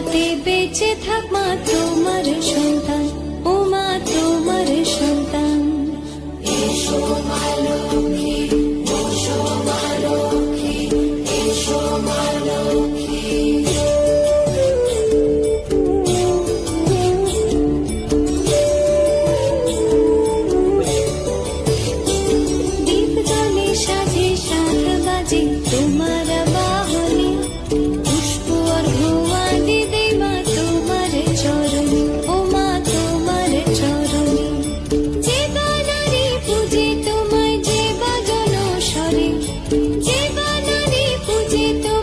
ভাতে বেঁচে থাক মা তোমার সোনার